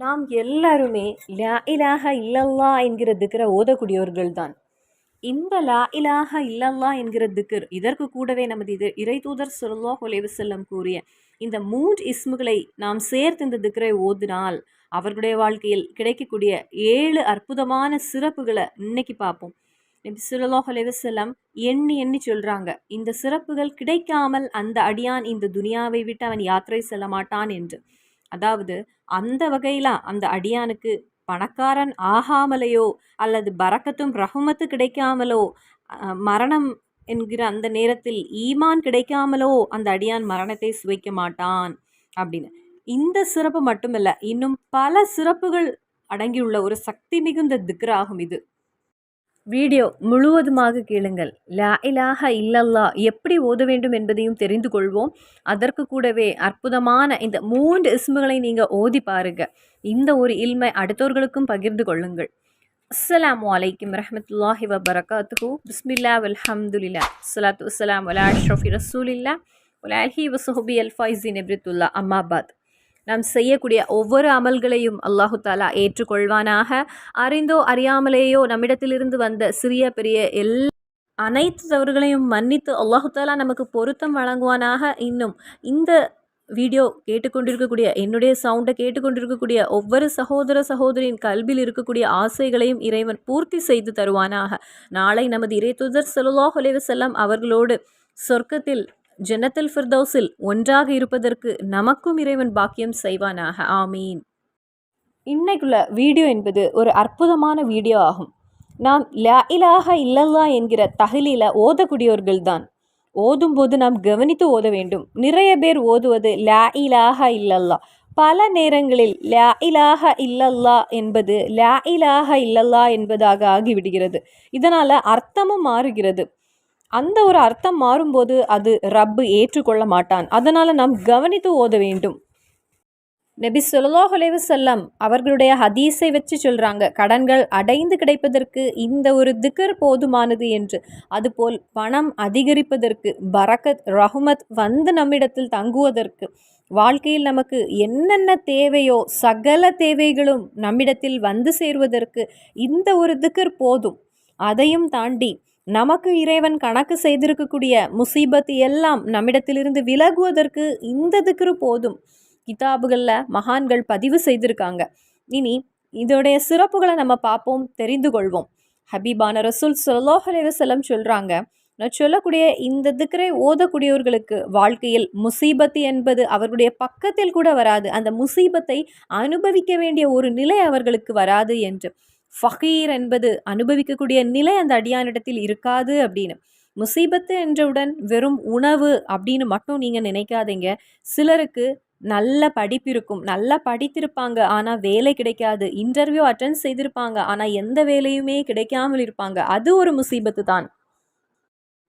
நாம் எல்லாருமே லா இலாஹ இல்லல்லா என்கிற திக்கரை ஓதக்கூடியவர்கள் தான் இந்த லா இலாஹ இல்லல்லா என்கிற திக்கர் இதற்கு கூடவே நமது இது இறை தூதர் சொல்லா செல்லம் கூறிய இந்த மூன்று இஸ்முகளை நாம் சேர்த்து இந்த திக்கரை ஓதினால் அவர்களுடைய வாழ்க்கையில் கிடைக்கக்கூடிய ஏழு அற்புதமான சிறப்புகளை இன்னைக்கு பார்ப்போம். நபி சுல்லா அலைஹி எண்ணி எண்ணி சொல்கிறாங்க இந்த சிறப்புகள் கிடைக்காமல் அந்த அடியான் இந்த துனியாவை விட்டு அவன் யாத்திரை செல்ல மாட்டான் என்று. அதாவது அந்த வகையில் அந்த அடியானுக்கு பணக்காரன் ஆகாமலையோ அல்லது பறக்கத்தும் ரஹமத்து கிடைக்காமலோ மரணம் என்கிற அந்த நேரத்தில் ஈமான் கிடைக்காமலோ அந்த அடியான் மரணத்தை சுவைக்க மாட்டான் அப்படின்னு. இந்த சிறப்பு மட்டுமல்ல இன்னும் பல சிறப்புகள் அடங்கியுள்ள ஒரு சக்தி மிகுந்த திக்ராகும் இது. வீடியோ முழுவதுமாக கேளுங்கள். லா இலாஹ இல்லல்லா. எப்படி ஓத வேண்டும் என்பதையும் தெரிந்து கொள்வோம். அதற்கு கூடவே அற்புதமான இந்த மூன்று இஸ்முகளை நீங்கள் ஓதி பாருங்க. இந்த ஒரு இல்மை அடுத்தவர்களுக்கும் பகிர்ந்து கொள்ளுங்கள். அஸ்லாம் வலைக்கம் ரஹமத்துல்லாஹி வபரகாத்து பிஸ்மில்லா வல்ஹம்துலில்லா சலாத்து வஸ்ஸலாம் வலா அஷ்ரஃபி ரசூலில்லா வலாஹி வசுஹபி அல்ஃபைசின் எப்ரித்துல்லா அம்மாபாத் நாம் செய்யக்கூடிய ஒவ்வொரு அமல்களையும் அல்லாஹு தாலா ஏற்றுக்கொள்வானாக. அறிந்தோ அறியாமலேயோ நம்மிடத்திலிருந்து வந்த சிறிய பெரிய எல்லா அனைத்து தவறுகளையும் மன்னித்து அல்லாஹு தாலா நமக்கு பொருத்தம் வழங்குவானாக. இன்னும் இந்த வீடியோ கேட்டுக்கொண்டிருக்கக்கூடிய என்னுடைய சவுண்டை கேட்டுக்கொண்டிருக்கக்கூடிய ஒவ்வொரு சகோதர சகோதரியின் கல்வியில் இருக்கக்கூடிய ஆசைகளையும் இறைவன் பூர்த்தி செய்து தருவானாக. நாளை நமது இறை தூதர் செலுலாஹ் அலைஹி அவர்களோடு சொர்க்கத்தில் ஜன்னத்தில் ஃபிர்தௌஸில் ஒன்றாக இருப்பதற்கு நமக்கும் இறைவன் பாக்கியம் செய்வானாக. ஆமீன். இன்னைக்குள்ள வீடியோ என்பது ஒரு அற்புதமான வீடியோ ஆகும். நாம் லா இலாஹ இல்லல்லா என்கிற தகலில ஓதக்கூடியவர்கள்தான். ஓதும்போது நாம் கவனித்து ஓத வேண்டும். நிறைய பேர் ஓதுவது லா இலாக இல்லல்லா. பல நேரங்களில் லா இலாக இல்லல்லா என்பது லா இலாக இல்லல்லா என்பதாக ஆகிவிடுகிறது. இதனால் அர்த்தமும் மாறுகிறது. அந்த ஒரு அர்த்தம் மாறும்போது அது ரப்பு ஏற்றுக்கொள்ள மாட்டான். அதனால் நாம் கவனித்து ஓத வேண்டும். நபி ஸல்லல்லாஹு செல்லம் அவர்களுடைய ஹதீஸை வச்சு சொல்கிறாங்க கடன்கள் அடைந்து கிடைப்பதற்கு இந்த ஒரு திக்கர் போதுமானது என்று. அதுபோல் பணம் அதிகரிப்பதற்கு பரக்கத் ரஹ்மத் வந்து நம்மிடத்தில் தங்குவதற்கு வாழ்க்கையில் நமக்கு என்னென்ன தேவையோ சகல தேவைகளும் நம்மிடத்தில் வந்து சேருவதற்கு இந்த ஒரு திக்கர் போதும். அதையும் தாண்டி நமக்கு இறைவன் கணக்கு செய்திருக்கக்கூடிய முசீபத் எல்லாம் நம்மிடத்திலிருந்து விலகுவதற்கு இந்த திக்ரு போதும். கிதாபுகளில் மகான்கள் பதிவு செய்திருக்காங்க. இனி இதோடைய சிறப்புகளை நம்ம பார்ப்போம் தெரிந்து கொள்வோம். ஹபீபான ரசூல் ஸல்லல்லாஹு அலைஹி சொல்கிறாங்க நான் சொல்லக்கூடிய இந்த திக்கரை ஓதக்கூடியவர்களுக்கு வாழ்க்கையில் முசீபத் என்பது அவர்களுடைய பக்கத்தில் கூட வராது. அந்த முசீபத்தை அனுபவிக்க வேண்டிய ஒரு நிலை அவர்களுக்கு வராது என்று. ஃபகீர் என்பது அனுபவிக்கக்கூடிய நிலை அந்த அடியானிடத்தில் இருக்காது அப்படின்னு. முசீபத்து என்றவுடன் வெறும் உணவு அப்படின்னு மட்டும் நீங்கள் நினைக்காதீங்க. சிலருக்கு நல்ல படிப்பு இருக்கும். நல்லா படித்திருப்பாங்க. ஆனால் வேலை கிடைக்காது. இன்டர்வியூ அட்டன் செய்திருப்பாங்க. ஆனால் எந்த வேலையுமே கிடைக்காமல் இருப்பாங்க. அது ஒரு முசீபத்து தான்.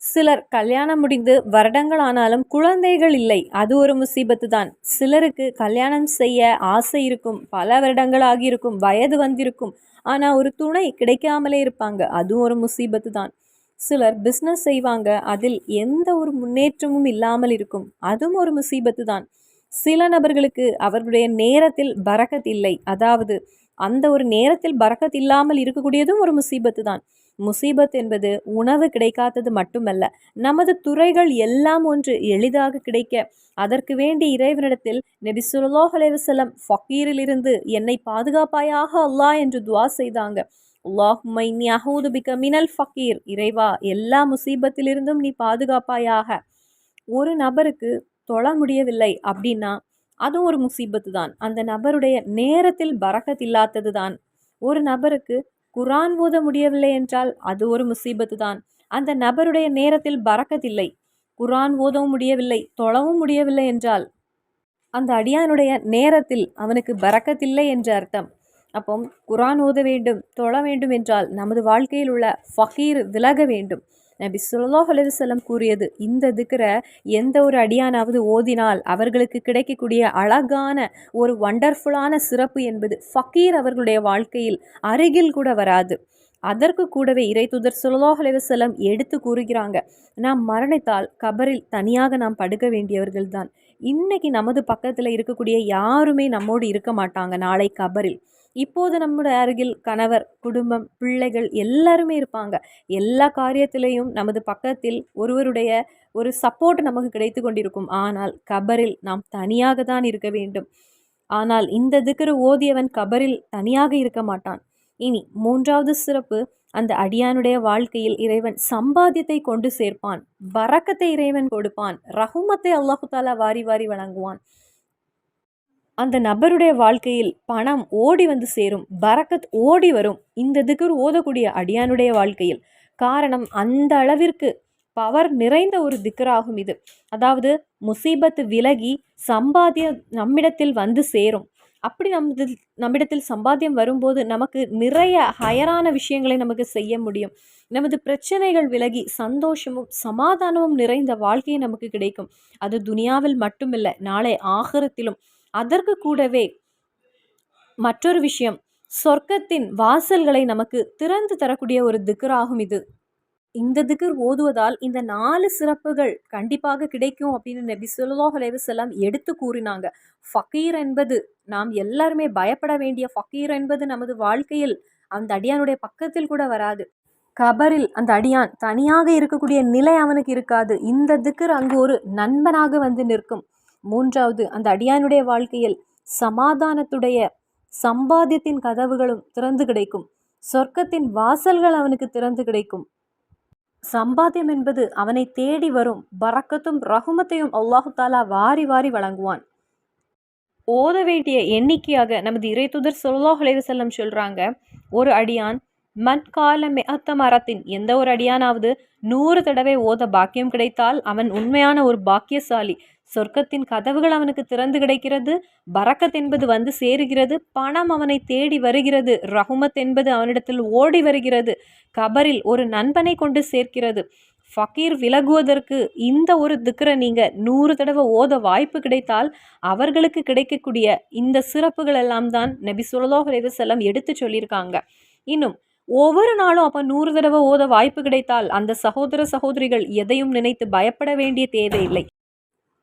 சிலர் கல்யாணம் முடிந்து வருடங்கள் ஆனாலும் குழந்தைகள் இல்லை. அது ஒரு முசீபத்து தான் சிலருக்கு கல்யாணம் செய்ய ஆசை இருக்கும். பல வருடங்கள் ஆகியிருக்கும். வயது வந்திருக்கும். ஆனால் ஒரு துணை கிடைக்காமலே இருப்பாங்க. அதுவும் ஒரு முசீபத்து தான் சிலர் பிஸ்னஸ் செய்வாங்க. அதில் எந்த ஒரு முன்னேற்றமும் இல்லாமல் இருக்கும். அதுவும் ஒரு முசீபத்து தான் சில நபர்களுக்கு அவர்களுடைய நேரத்தில் பரக்கத் இல்லை. அதாவது அந்த ஒரு நேரத்தில் பரக்கத் இல்லாமல் இருக்கக்கூடியதும் ஒரு முசீபத்து தான் முசீபத் என்பது உணவு கிடைக்காதது மட்டுமல்ல நமது துறைகள் எல்லாம் ஒன்று எளிதாக கிடைக்க அதற்கு வேண்டி இறைவனிடத்தில் நபி ஸல்லல்லாஹு ஃபக்கீரிலிருந்து என்னை பாதுகாப்பாயாக அல்லாஹ் என்று துவா செய்தாங்க. அல்லாஹும்ம மினல் ஃபக்கீர் இறைவா எல்லா முசீபத்திலிருந்தும் நீ பாதுகாப்பாயாக. ஒரு நபருக்கு தொழ முடியவில்லை அப்படின்னா அதுவும் ஒரு முசீபத்து தான் அந்த நபருடைய நேரத்தில் பரகத் இல்லாதது தான் ஒரு நபருக்கு குரான் ஓத முடியவில்லை என்றால் அது ஒரு முசீபத்து தான் அந்த நபருடைய நேரத்தில் பறக்கதில்லை குரான் ஓதவும் முடியவில்லை தொழவும் முடியவில்லை என்றால் அந்த அடியானுடைய நேரத்தில் அவனுக்கு பறக்கத்தில்லை என்று அர்த்தம். அப்போ குரான் ஓத வேண்டும் தொழ வேண்டும் என்றால் நமது வாழ்க்கையில் உள்ள ஃபகீர் விலக வேண்டும். நபி சுல்லாஹ் அலைஹி கூறியது இந்த திக்ரை எந்த ஒரு அடியானாவது ஓதினால் அவர்களுக்கு கிடைக்கக்கூடிய அழகான ஒரு வண்டர்ஃபுல்லான சிறப்பு என்பது ஃபக்கீர் அவர்களுடைய வாழ்க்கையில் அருகில் கூட வராது. அதற்கு கூடவே இறை தூதர் சுல்லாஹ் அலைஹி எடுத்து கூறுகிறாங்க நாம் மரணித்தால் கபரில் தனியாக நாம் படுக்க வேண்டியவர்கள்தான். இன்னைக்கு நமது பக்கத்தில் இருக்கக்கூடிய யாருமே நம்மோடு இருக்க மாட்டாங்க நாளை கபரில். இப்போது நம்முடைய அருகில் கணவர் குடும்பம் பிள்ளைகள் எல்லாருமே இருப்பாங்க. எல்லா காரியத்திலையும் நமது பக்கத்தில் ஒருவருடைய ஒரு சப்போர்ட் நமக்கு கிடைத்து கொண்டிருக்கும். ஆனால் கபரில் நாம் தனியாக தான் இருக்க வேண்டும். ஆனால் இந்த திக்கரு ஓதியவன் கபரில் தனியாக இருக்க மாட்டான். இனி மூன்றாவது சிறப்பு அந்த அடியானுடைய வாழ்க்கையில் இறைவன் சம்பாத்தியத்தை கொண்டு சேர்ப்பான். வரக்கத்தை இறைவன் கொடுப்பான். ரகுமத்தை அல்லாஹு தாலா வாரி வாரி வழங்குவான். அந்த நபருடைய வாழ்க்கையில் பணம் ஓடி வந்து சேரும் பரக்கத் ஓடி வரும். இந்த திகர் ஓதக்கூடிய அடியானுடைய வாழ்க்கையில். காரணம் அந்த அளவிற்கு பவர் நிறைந்த ஒரு திக்கராகும் இது. அதாவது முசீபத்து விலகி சம்பாத்தியம் நம்மிடத்தில் வந்து சேரும். அப்படி நமது நம்மிடத்தில் சம்பாத்தியம் வரும்போது நமக்கு நிறைய ஹயரான விஷயங்களை நமக்கு செய்ய முடியும். நமது பிரச்சனைகள் விலகி சந்தோஷமும் சமாதானமும் நிறைந்த வாழ்க்கையை நமக்கு கிடைக்கும். அது துனியாவில் மட்டுமில்லை நாளை ஆகரத்திலும் அதற்கு கூடவே மற்றொரு விஷயம். சொர்க்கத்தின் வாசல்களை நமக்கு திறந்து தரக்கூடிய ஒரு திக்கராகும் இது. இந்த திகர் ஓதுவதால் இந்த நாலு சிறப்புகள் கண்டிப்பாக கிடைக்கும் அப்படின்னு நபி சொல்லாஹ் அலைவசல்லாம் எடுத்து கூறினாங்க. ஃபக்கீர் என்பது நாம் எல்லாருமே பயப்பட வேண்டிய ஃபக்கீர் என்பது நமது வாழ்க்கையில் அந்த அடியானுடைய பக்கத்தில் கூட வராது. கபரில் அந்த அடியான் தனியாக இருக்கக்கூடிய நிலை அவனுக்கு இருக்காது. இந்த திக்கர் அங்கு ஒரு நண்பனாக வந்து நிற்கும். மூன்றாவது அந்த அடியானுடைய வாழ்க்கையில் சமாதானத்துடைய சம்பாத்தியத்தின் கதவுகளும் திறந்து கிடைக்கும். சொர்க்கத்தின் வாசல்கள் அவனுக்கு திறந்து கிடைக்கும். சம்பாத்தியம் என்பது அவனை தேடி வரும் பறக்கத்தும் ரகுமத்தையும் அல்லாஹு தாலா வாரி வாரி வழங்குவான். ஓத வேண்டிய எண்ணிக்கையாக நமது இறைத்துதர் சொல்லாஹ் செல்லம் சொல்கிறாங்க ஒரு அடியான் மண்கால மெத்த மரத்தின் எந்த ஒரு அடியானாவது நூறு தடவை ஓத பாக்கியம் கிடைத்தால் அவன் உண்மையான ஒரு பாக்கியசாலி. சொர்க்கத்தின் கதவுகள் அவனுக்கு திறந்து கிடைக்கிறது. பரக்கத் என்பது வந்து சேருகிறது. பணம் அவனை தேடி வருகிறது. ரகுமத் என்பது அவனிடத்தில் ஓடி வருகிறது. கபரில் ஒரு நண்பனை கொண்டு சேர்க்கிறது. ஃபக்கீர் விலகுவதற்கு இந்த ஒரு திக்கரை நீங்கள் நூறு தடவை ஓத வாய்ப்பு கிடைத்தால் அவர்களுக்கு கிடைக்கக்கூடிய இந்த சிறப்புகள் எல்லாம் தான் நபி சுல்லாஹ் செல்லம் எடுத்து சொல்லியிருக்காங்க. இன்னும் ஒவ்வொரு நாளும் அப்போ நூறு தடவை ஓத வாய்ப்பு கிடைத்தால் அந்த சகோதர சகோதரிகள் எதையும் நினைத்து பயப்பட வேண்டிய தேவையில்லை.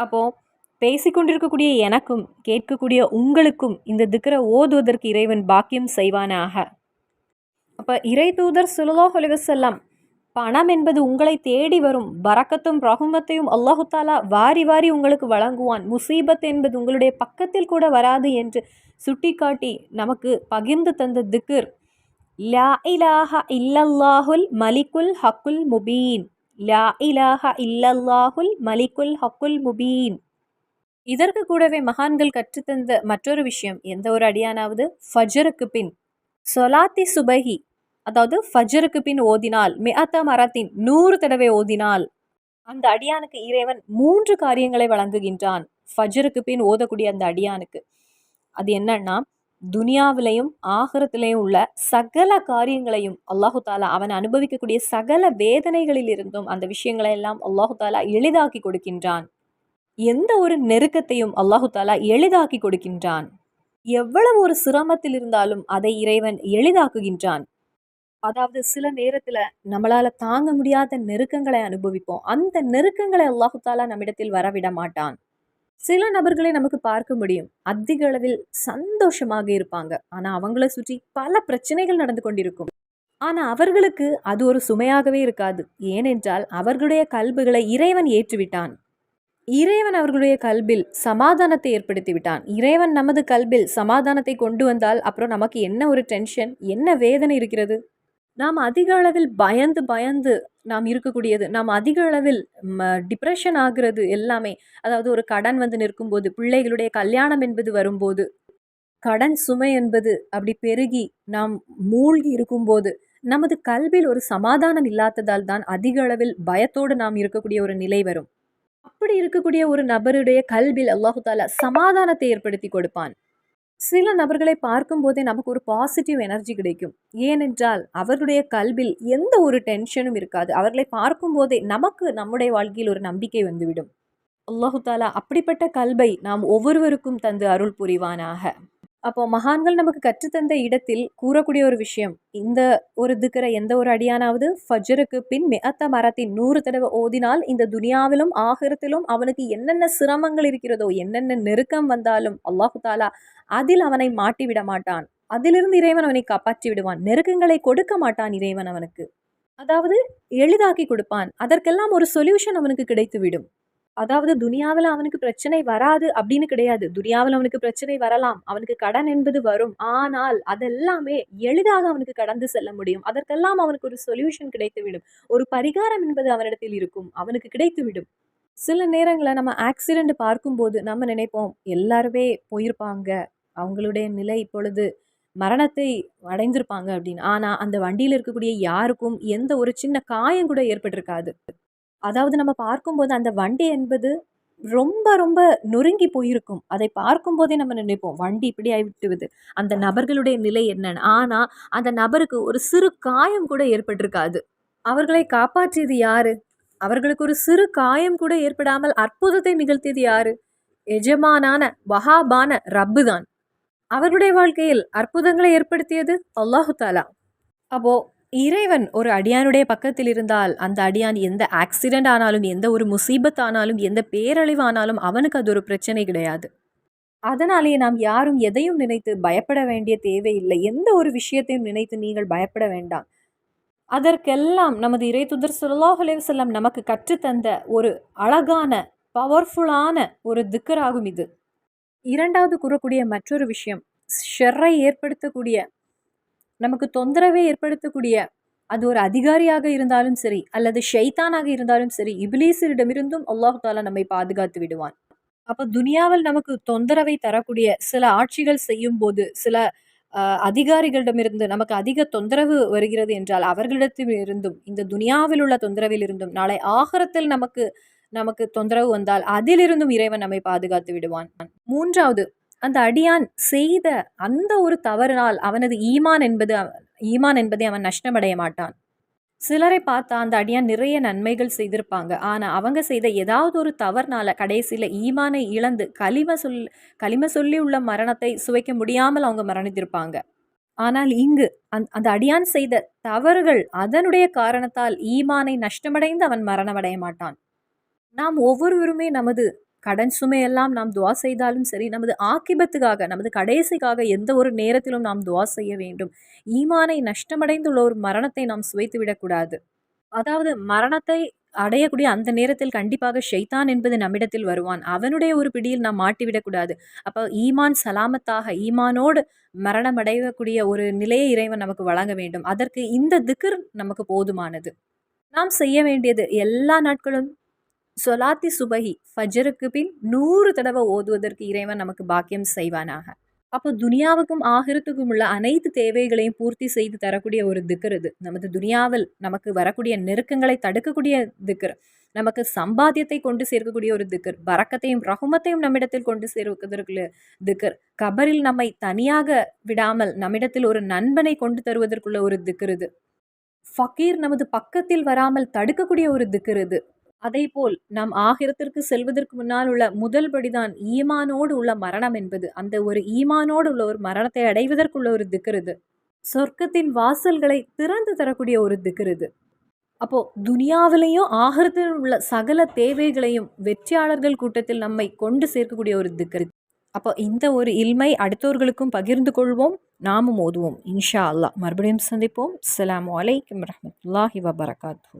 அப்போது பேசிக்கொண்டிருக்கக்கூடிய எனக்கும் கேட்கக்கூடிய உங்களுக்கும் இந்த திக்கரை ஓதுவதற்கு இறைவன் பாக்கியம் செய்வானாக. அப்போ இறை தூதர் சுல்லா செல்லம் பணம் என்பது உங்களை தேடி வரும் பறக்கத்தும் ரகுமத்தையும் அல்லாஹுத்தாலா வாரி வாரி உங்களுக்கு வழங்குவான் முசீபத் என்பது உங்களுடைய பக்கத்தில் கூட வராது என்று சுட்டிக்காட்டி நமக்கு பகிர்ந்து தந்த திக்ர் லா இலாஹ இல்லல்லாஹுல் மலிக்குல் ஹக்குல் முபீன். லா இலாஹ இல்லல்லாஹுல் மலிக்குல் ஹக்குல் முபீன். இதற்கு கூடவே மகான்கள் கற்றுத்தந்த மற்றொரு விஷயம் எந்த ஒரு அடியானாவது ஃபஜருக்கு பின் சொலாத்தி சுபஹி அதாவது ஃபஜருக்கு பின் ஓதினால் மிஅத்த மரத்தின் நூறு தடவை ஓதினால் அந்த அடியானுக்கு இறைவன் மூன்று காரியங்களை வழங்குகின்றான் ஃபஜருக்கு பின் ஓதக்கூடிய அந்த அடியானுக்கு. அது என்னன்னா துனியாவிலையும் ஆகரத்திலையும் உள்ள சகல காரியங்களையும் அல்லாஹு தாலா அவன் அனுபவிக்கக்கூடிய சகல வேதனைகளில் இருந்தும் அந்த விஷயங்களை எல்லாம் அல்லாஹு தாலா எளிதாக்கி கொடுக்கின்றான். எந்த ஒரு நெருக்கத்தையும் அல்லாஹு தாலா எளிதாக்கி கொடுக்கின்றான். எவ்வளவு ஒரு சிரமத்தில் இருந்தாலும் அதை இறைவன் எளிதாக்குகின்றான். அதாவது சில நேரத்துல நம்மளால தாங்க முடியாத நெருக்கங்களை அனுபவிப்போம். அந்த நெருக்கங்களை அல்லாஹு தாலா நம்மிடத்தில் வரவிட மாட்டான். சில நபர்களை நமக்கு பார்க்க முடியும். அதிக அளவில் சந்தோஷமாக இருப்பாங்க. ஆனால் அவங்கள சுற்றி பல பிரச்சனைகள் நடந்து கொண்டிருக்கும். ஆனால் அவர்களுக்கு அது ஒரு சுமையாகவே இருக்காது. ஏனென்றால் அவர்களுடைய கல்புகளை இறைவன் ஏற்றுவிட்டான். இறைவன் அவர்களுடைய கல்பில் சமாதானத்தை ஏற்படுத்தி விட்டான். இறைவன் நமது கல்பில் சமாதானத்தை கொண்டு வந்தால் அப்புறம் நமக்கு என்ன ஒரு டென்ஷன் என்ன வேதனை இருக்கிறது? நாம் அதிக அளவில் பயந்து பயந்து நாம் இருக்கக்கூடியது. நாம் அதிக அளவில் டிப்ரெஷன் ஆகிறது எல்லாமே அதாவது ஒரு கடன் வந்து நிற்கும்போது பிள்ளைகளுடைய கல்யாணம் என்பது வரும்போது கடன் சுமை என்பது அப்படி பெருகி நாம் மூழ்கி இருக்கும்போது நமது கல்வியில் ஒரு சமாதானம் இல்லாததால் தான் அதிக அளவில் பயத்தோடு நாம் இருக்கக்கூடிய ஒரு நிலை வரும். அப்படி இருக்கக்கூடிய ஒரு நபருடைய கல்வியில் அல்லாஹு தாலா சமாதானத்தை ஏற்படுத்தி கொடுப்பான். சில நபர்களை பார்க்கும்போதே நமக்கு ஒரு பாசிட்டிவ் எனர்ஜி கிடைக்கும். ஏனென்றால் அவர்களுடைய கல்வில் எந்த ஒரு டென்ஷனும் இருக்காது. அவர்களை பார்க்கும்போதே நமக்கு நம்முடைய வாழ்க்கையில் ஒரு நம்பிக்கை வந்துவிடும். அல்லாஹு தாலா அப்படிப்பட்ட கல்வை நாம் ஒவ்வொருவருக்கும் தந்து அருள் புரிவானாக. அப்போ மகான்கள் நமக்கு கற்றுத்தந்த இடத்தில் கூறக்கூடிய ஒரு விஷயம் இந்த ஒரு திக்கரை எந்த ஒரு அடியானாவது ஃபஜருக்கு பின் மெஅத்த மரத்தின் நூறு தடவை ஓதினால் இந்த துனியாவிலும் ஆகிரத்திலும் அவனுக்கு என்னென்ன சிரமங்கள் இருக்கிறதோ என்னென்ன நெருக்கம் வந்தாலும் அல்லாஹு தாலா அதில் அவனை மாட்டி விட மாட்டான். அதிலிருந்து இறைவன் அவனை காப்பாற்றி விடுவான். நெருக்கங்களை கொடுக்க மாட்டான் இறைவன் அவனுக்கு. அதாவது எளிதாக்கி கொடுப்பான். அதற்கெல்லாம் ஒரு சொல்யூஷன் அவனுக்கு கிடைத்துவிடும். அதாவது துனியாவில் அவனுக்கு பிரச்சனை வராது அப்படின்னு கிடையாது. துனியாவில் அவனுக்கு பிரச்சனை வரலாம். அவனுக்கு கடன் என்பது வரும். ஆனால் அதெல்லாமே எளிதாக அவனுக்கு கடந்து செல்ல முடியும். அதற்கெல்லாம் அவனுக்கு ஒரு சொல்யூஷன் கிடைத்துவிடும். ஒரு பரிகாரம் என்பது அவனிடத்தில் இருக்கும். அவனுக்கு கிடைத்துவிடும். சில நேரங்களில் நம்ம ஆக்சிடெண்ட் பார்க்கும்போது நம்ம நினைப்போம் எல்லாருமே போயிருப்பாங்க. அவங்களுடைய நிலை இப்பொழுது மரணத்தை அடைந்திருப்பாங்க அப்படின்னு. ஆனால் அந்த வண்டியில் இருக்கக்கூடிய யாருக்கும் எந்த ஒரு சின்ன காயம் கூட ஏற்பட்டிருக்காது. அதாவது நம்ம பார்க்கும்போது அந்த வண்டி என்பது ரொம்ப ரொம்ப நொறுங்கி போயிருக்கும். அதை பார்க்கும்போதே நம்ம நினைப்போம் வண்டி இப்படி ஆகிவிட்டுவது அந்த நபர்களுடைய நிலை என்னன்னு. ஆனால் அந்த நபருக்கு ஒரு சிறு காயம் கூட ஏற்பட்டிருக்காது. அவர்களை காப்பாற்றியது யாரு? அவர்களுக்கு ஒரு சிறு காயம் கூட ஏற்படாமல் அற்புதத்தை நிகழ்த்தியது யாரு? எஜமானான வஹாபான ரப்பு தான் அவர்களுடைய வாழ்க்கையில் அற்புதங்களை ஏற்படுத்தியது அல்லாஹு தாலா. அப்போது இறைவன் ஒரு அடியானுடைய பக்கத்தில் இருந்தால் அந்த அடியான் எந்த ஆக்சிடெண்ட் ஆனாலும் எந்த ஒரு முசீபத் ஆனாலும் எந்த பேரழிவு ஆனாலும் அவனுக்கு அது ஒரு பிரச்சனை கிடையாது. அதனாலேயே நாம் யாரும் எதையும் நினைத்து பயப்பட வேண்டிய தேவையில்லை எந்த ஒரு விஷயத்தையும் நினைத்து நீங்கள் பயப்பட வேண்டாம். அதற்கெல்லாம் நமது இறை துதர் சுல்லாஹ் செல்லம் நமக்கு கற்றுத்தந்த ஒரு அழகான பவர்ஃபுல்லான ஒரு திக்கராகும் இது. இரண்டாவது கூறக்கூடிய மற்றொரு விஷயம் ஷெர்ரை ஏற்படுத்தக்கூடிய நமக்கு தொந்தரவை ஏற்படுத்தக்கூடிய அது ஒரு அதிகாரியாக இருந்தாலும் சரி அல்லது ஷைத்தானாக இருந்தாலும் சரி இபிலீசரிடமிருந்தும் அல்லாஹு தாலா நம்மை பாதுகாத்து விடுவான். அப்போ துனியாவில் நமக்கு தொந்தரவை தரக்கூடிய சில ஆட்சிகள் செய்யும் போது சில அதிகாரிகளிடமிருந்து நமக்கு அதிக தொந்தரவு வருகிறது என்றால் அவர்களிடத்தில் இருந்தும் இந்த துனியாவில் உள்ள தொந்தரவில் இருந்தும் நாளை ஆகரத்தில் நமக்கு நமக்கு தொந்தரவு வந்தால் அதிலிருந்தும் இறைவன் நம்மை பாதுகாத்து விடுவான். மூன்றாவது அந்த அடியான் செய்த அந்த ஒரு தவறினால் அவனது ஈமான் என்பது ஈமான் என்பதை அவன் நஷ்டமடைய மாட்டான். சிலரை பார்த்தா அந்த அடியான் நிறைய நன்மைகள் செய்திருப்பாங்க. ஆனால் அவங்க செய்த ஏதாவது ஒரு தவறுனால கடைசியில் ஈமானை இழந்து களிம சொல் களிம சொல்லி உள்ள மரணத்தை சுவைக்க முடியாமல் அவங்க மரணித்திருப்பாங்க. ஆனால் இங்கு அந் அந்த அடியான் செய்த தவறுகள் அதனுடைய காரணத்தால் ஈமானை நஷ்டமடைந்து அவன் மரணமடைய மாட்டான். நாம் ஒவ்வொருவருமே நமது கடன் சுமையெல்லாம் நாம் துவா செய்தாலும் சரி நமது ஆக்கிபத்துக்காக நமது கடைசிக்காக எந்த ஒரு நேரத்திலும் நாம் துவா செய்ய வேண்டும். ஈமானை நஷ்டமடைந்துள்ள ஒரு மரணத்தை நாம் சுவைத்து விடக்கூடாது. அதாவது மரணத்தை அடையக்கூடிய அந்த நேரத்தில் கண்டிப்பாக ஷைத்தான் என்பது நம்மிடத்தில் வருவான். அவனுடைய ஒரு பிடியில் நாம் மாட்டிவிடக்கூடாது அப்போ ஈமான் சலாமத்தாக ஈமானோடு மரணம் அடையக்கூடிய ஒரு நிலையை இறைவன் நமக்கு வழங்க வேண்டும். அதற்கு இந்த திக்ர் நமக்கு போதுமானது. நாம் செய்ய வேண்டியது எல்லா நாட்களும் சொலாத்தி சுபஹி ஃபஜருக்கு பின் நூறு தடவை ஓதுவதற்கு இறைவன் நமக்கு பாக்கியம் செய்வானாக. அப்போ துனியாவுக்கும் ஆகிரத்துக்கும் உள்ள அனைத்து தேவைகளையும் பூர்த்தி செய்து தரக்கூடிய ஒரு திக்கர் இது. நமது துனியாவில் நமக்கு வரக்கூடிய நெருக்கங்களை தடுக்கக்கூடிய திக்கர். நமக்கு சம்பாத்தியத்தை கொண்டு சேர்க்கக்கூடிய ஒரு திக்கர். பறக்கத்தையும் ரகுமத்தையும் நம்மிடத்தில் கொண்டு சேர்வதற்கு திக்கர். கபரில் நம்மை தனியாக விடாமல் நம்மிடத்தில் ஒரு நண்பனை கொண்டு தருவதற்குள்ள ஒரு திக்கர் இது. ஃபக்கீர் நமது பக்கத்தில் வராமல் தடுக்கக்கூடிய ஒரு திக்கர் இது. போல் நாம் ஆகிரத்திற்கு செல்வதற்கு முன்னால் உள்ள முதல் படிதான் ஈமானோடு உள்ள மரணம் என்பது. அந்த ஒரு ஈமானோடு உள்ள ஒரு மரணத்தை அடைவதற்குள்ள ஒரு திக்கிறது சொர்க்கத்தின் வாசல்களை திறந்து தரக்கூடிய ஒரு திக்கிறது அப்போ துனியாவிலையும் ஆகிரத்தில் உள்ள சகல தேவைகளையும் வெற்றியாளர்கள் கூட்டத்தில் நம்மை கொண்டு சேர்க்கக்கூடிய ஒரு திக்கிறது அப்போ இந்த ஒரு இல்மை அடுத்தவர்களுக்கும் பகிர்ந்து கொள்வோம் நாமும் ஓதுவோம். இன்ஷா அல்லா மறுபடியும் சந்திப்போம். அலாம் வலைக்கம் வரமத்துல்லாஹி வபரகாத்து